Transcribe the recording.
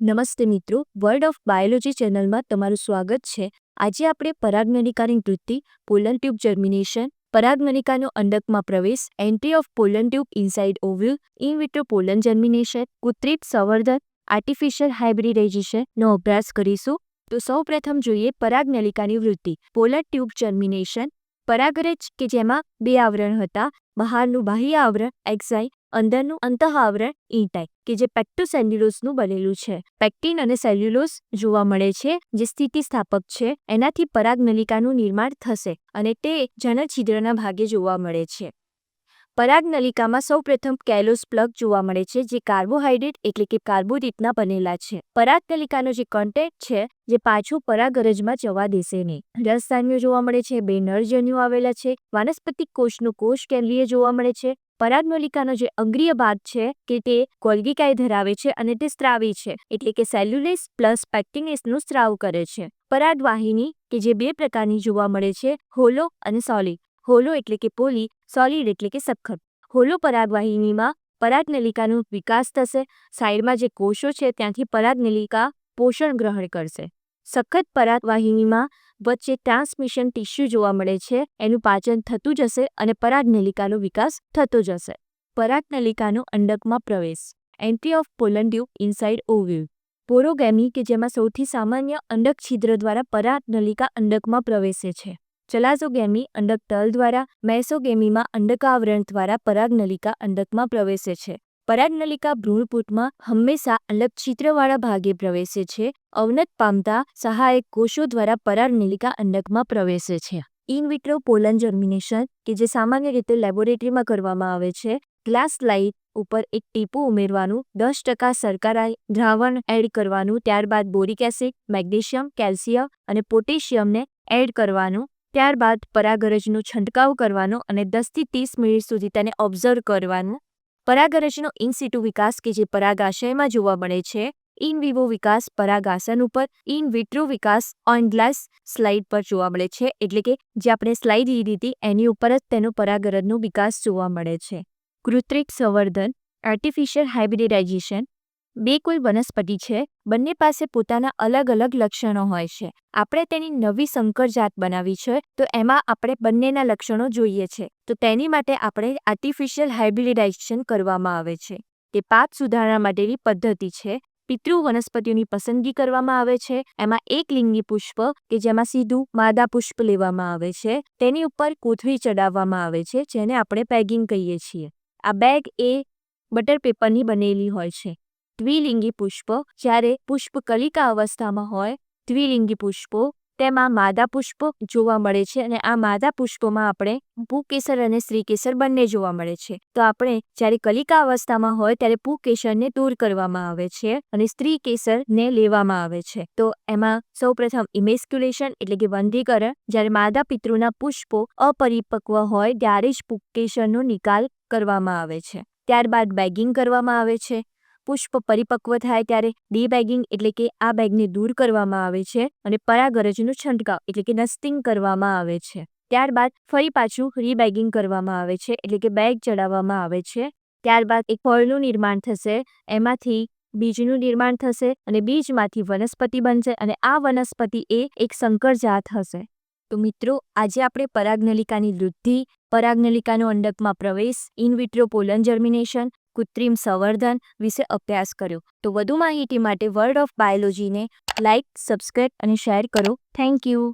નમસ્તે મિત્રો, world of biology ચેનલમાં તમારું સ્વાગત છે. આજે આપણે પરાગનલિકાની વૃત્તિ પોલન ટ્યુબ જર્મિનેશન પરાગનલિકાનો અંડકમાં પ્રવેશ, entry of pollen tube inside ovule, in vitro pollen germination કૃત્રિમ સંવર્ધન, આર્ટિફિશિયલ હાઇબ્રિડાઇઝેશનનો અભ્યાસ કરીશું. તો સૌપ્રથમ જોઈએ પરાગનલિકાની વૃત્તિ પોલર ટ્યુબ જર્મિનેશન. પરાગરજ કે જેમાં બે આવરણ હતા, બહારનું બાહ્ય આવરણ એક્ઝાઈ અંદરનું અંતઃ આવરણ ઈટાઈ કે જે પેક્ટોસેલ્યુલોસનું બનેલું છે. પેક્ટિન અને સેલ્યુલોસ જોવા મળે છે, જે સ્થિતિસ્થાપક છે, એનાથી પરાગનલિકાનું નિર્માણ થશે અને તે જનછિદ્રના ભાગે જોવા મળે છે. પરાગનલિકામાં સૌપ્રથમ કેલોસ પ્લગ જોવા મળે છે, જે કાર્બોહાઈડ્રેટ એટલે કે કાર્બોદિતના બનેલા છે. પરાગનલિકાનો જે કન્ટેન્ટ છે, જે પાછું પરાગરજમાં જવા દેશે નહીં. રસધાન્યો જોવા મળે છે, બે નરજન્યુ આવેલા છે વાનસ્પતિક કોષનું કોષ કેન્દ્રીય જોવા મળે છે પરાગનલિકાનો જે અગ્રીય ભાગ છે કે તે કોલ્ગિકાય ધરાવે છે અને તે સ્ત્રાવી છે, એટલે કે સેલ્યુલેસ પ્લસ પેક્ટિનેસનું સ્ત્રાવ કરે છે. પરાગવાહિની, કે જે બે પ્રકારની જોવા મળે છે, હોલો અને સોલિડ. હોલો એટલે કે પોલી, સોલિડ એટલે કે સખત હોલો પરાગવાહિનીમાં પરાગનલિકાનો વિકાસ થશે, સાઈડમાં જે કોષો છે ત્યાંથી પરાગનલિકા પોષણ ગ્રહણ કરશે. સખત પરાગવાહિનીમાં વચ્ચે ટ્રાન્સમિશન ટિશ્યુ જોવા મળે છે, એનું પાચન થતું જશે અને પરાગનલિકાનો વિકાસ થતો જશે. પરાગનલિકાનો અંડકમાં પ્રવેશ. Entry of pollen tube inside ovule porogamy કે જેમાં સૌથી સામાન્ય અંડક છિદ્ર દ્વારા પરાગનલિકા અંડકમાં પ્રવેશે છે. ચલાઝોગેમી અંડક તલ દ્વારા, મેસોગેમીમાં અંડકાવરણ દ્વારા પરાગનલિકા અંડકમાં પ્રવેશે છે. પરાગનલિકા ભ્રૂણપૂટમાં હંમેશા અલગ છિદ્રવાળા ભાગે પ્રવેશે છે. અવનત પામતા સહાયક કોષો દ્વારા પરાગનલિકા અંડકમાં પ્રવેશે છે. ઇન વિટ્રો પોલન જર્મિનેશન, કે જે સામાન્ય રીતે લેબોરેટરીમાં કરવામાં આવે છે, ગ્લાસ લાઇટ ઉપર એક ટીપું ઉમેરવાનું, દસ ટકા સરકારાઈ દ્રાવણ એડ કરવાનું, ત્યારબાદ બોરિક એસિડ, મેગ્નેશિયમ, કેલ્શિયમ અને પોટેશિયમને એડ કરવાનું, ત્યારબાદ પરાગરજનો છંટકાવ કરવાનો અને દસથી ત્રીસ મિનિટ સુધી તેને ઓબ્ઝર્વ કરવાનું પરાગરજનો ઇનસિટુ વિકાસ કે જે પરાગાશયમાં જોવા મળે છે, ઇન વિવો વિકાસ, પરાગાસન ઉપર, ઇન વિટ્રો વિકાસ, ઓન ગ્લાસ સ્લાઇડ પર જોવા મળે છે, એટલે કે જે આપણે સ્લાઇડ લીધી હતી એની ઉપર જ તેનો પરાગરજનો વિકાસ જોવા મળે છે. કૃત્રિક સંવર્ધન આર્ટિફિશિયલ હાઇબ્રિડાઇઝેશન બે કોઈ વનસ્પતિ છે, બંને પાસે પોતાના અલગ અલગ લક્ષણો હોય છે. આપણે તેની નવી સંકર જાત બનાવી છે, તો એમાં આપણે બંનેના લક્ષણો જોઈએ છે. તો તેની માટે આપણે આર્ટિફિશિયલ હાઇબ્રિડાઇઝેશન કરવામાં આવે છે. તે પાક સુધારણા માટેની પદ્ધતિ છે. પિતૃ વનસ્પતિઓની પસંદગી કરવામાં આવે છે. એમાં એક લિંગી પુષ્પ, કે જેમાં સીધું માદા પુષ્પ લેવામાં આવે છે. તેની ઉપર કોથળી ચડાવવામાં આવે છે, જેને આપણે પેગિંગ કહીએ છીએ. આ બેગ એ બટર પેપરની બનેલી હોય છે. દ્વિલિંગી પુષ્પ જ્યારે પુષ્પ કલિકા અવસ્થામાં હોય, દ્વિલિંગી પુષ્પો તેમાં માદા પુષ્પ જોવા મળે છે અને આ માદા પુષ્પોમાં આપણે ભૂકેસર અને સ્ત્રીકેસર બંને જોવા મળે છે. તો આપણે જ્યારે કલિકા અવસ્થામાં હોય ત્યારે પુકેસરને દૂર કરવામાં આવે છે અને સ્ત્રી કેસરને લેવામાં આવે છે. તો એમાં સૌપ્રથમ ઇમેસ્ક્યુલેશન એટલે કે વંધીકરણ જ્યારે માદા પિતૃના પુષ્પો અપરિપક્વ હોય ત્યારે જ પુકેસરનો નિકાલ કરવામાં આવે છે. ત્યારબાદ બેગિંગ કરવામાં આવે છે. પુષ્પ પરિપક્વ થાય ત્યારે ડીબેગિંગ એટલે કે આ બેગને દૂર કરવામાં આવે છે અને પરાગરજનો છંટકાવ એટલે કે નસ્ટિંગ કરવામાં આવે છે. ત્યારબાદ ફરી પાછું રીબેગિંગ કરવામાં આવે છે એટલે કે બેગ ચડાવવામાં આવે છે. ત્યારબાદ એક ફળનું નિર્માણ થશે, એમાંથી બીજનું નિર્માણ થશે અને બીજમાંથી વનસ્પતિ બનશે અને આ વનસ્પતિ એ એક સંકર જાત હશે. તો મિત્રો, આજે આપણે પરાગનલિકાની વૃદ્ધિ, પરાગનલિકાનો અંડકમાં પ્રવેશ, ઇન વિટ્રો પોલન જર્મિનેશન કૃત્રિમ સંવર્ધન વિશે અભ્યાસ કર્યો. તો વધુ માહિતી માટે વર્લ્ડ ઓફ બાયોલોજીને લાઇક સબસ્ક્રાઇબ અને શેર કરો. Thank you